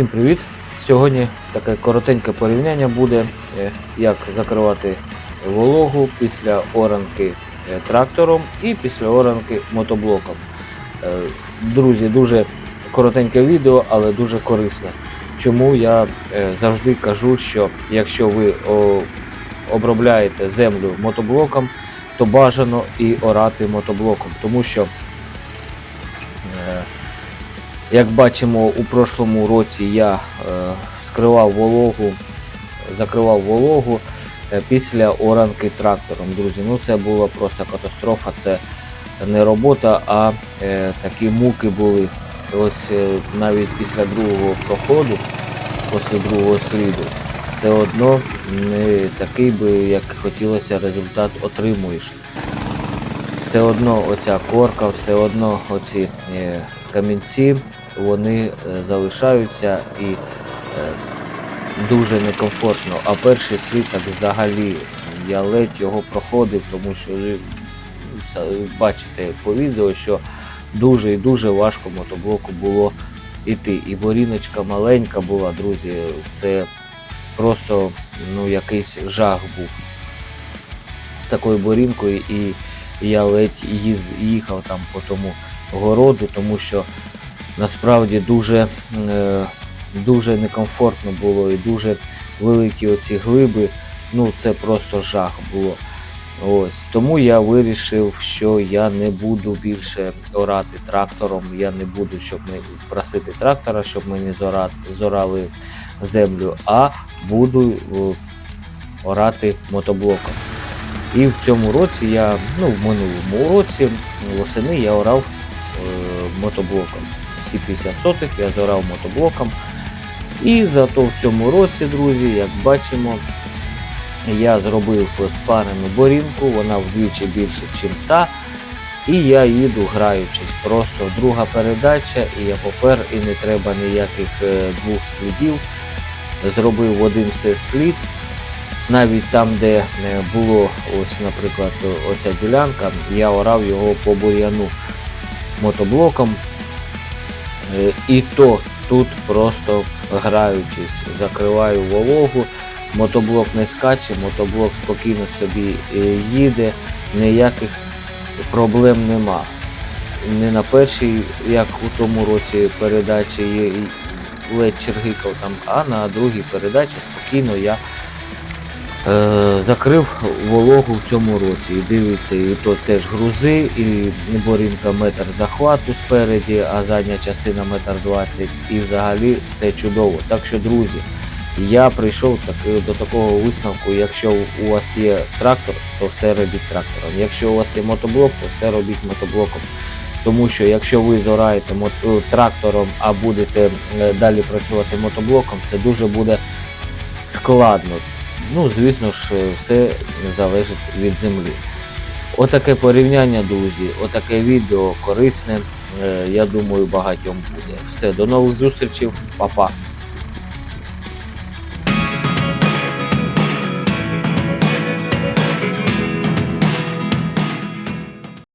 Всім привіт! Сьогодні таке коротеньке порівняння буде, е, як закривати вологу після оранки е, трактором і після оранки мотоблоком. Е, Друзі, дуже коротеньке відео, але дуже корисне. Чому я завжди кажу, що якщо ви обробляєте землю мотоблоком, то бажано і орати мотоблоком, тому що як бачимо, у прошлому році я е, скривав вологу, закривав вологу е, після оранки трактором. Друзі, ну це була просто катастрофа. Це не робота, а е, такі муки були. Ось навіть після другого проходу, після другого сліду, все одно не такий би, як хотілося, результат отримуєш все одно оця корка, все одно оці камінці, вони е, залишаються і е, дуже некомфортно. А перший слід так взагалі я ледь його проходив, тому що бачите по відео, що дуже і дуже важко мотоблоку було йти. І боріночка маленька була, друзі. Це просто ну, якийсь жах був з такою борінкою і я ледь їхав там по тому городу, тому що насправді дуже, е, дуже некомфортно було і дуже великі оці глиби. Ну це просто жах було. Ось тому я вирішив, що я не буду більше орати трактором. Я не буду, щоб не просити трактора, щоб мені зорати, зорали землю, а буду е, орати мотоблоком. І в цьому році я, ну в минулому році, восени я орав е, мотоблоком. Всі 50 сотих я зорав мотоблоком. І зато в цьому році, друзі, як бачимо, я зробив спарену борінку, вона вдвічі більше, ніж та. І я їду граючись. Просто друга передача, і я попер, і не треба ніяких е, двох слідів. Зробив один цей слід, навіть там, де е, було, ось, наприклад, оця ділянка, я орав його по бур'яну мотоблоком. Е, І то тут просто граючись, закриваю вологу, мотоблок не скаче, мотоблок спокійно собі е, їде, ніяких проблем нема. Не на першій, як у тому році передачі ледь чергикав там, а на другій передачі спокійно я закрив вологу в цьому році. І дивиться, і то теж грузи, і борінка метр захвату спереді, а задня частина метр двадцять. І взагалі це чудово. Так що, друзі, я прийшов так, до такого висновку, якщо у вас є трактор, то все робіть трактором. Якщо у вас є мотоблок, то все робіть мотоблоком. Тому що якщо ви зораєте е, трактором, а будете е, далі працювати мотоблоком, це дуже буде складно. Ну, звісно ж, е, все залежить від землі. Отаке порівняння, друзі, отаке відео корисне. Е, Я думаю, багатьом буде. Все, до нових зустрічей, па-па.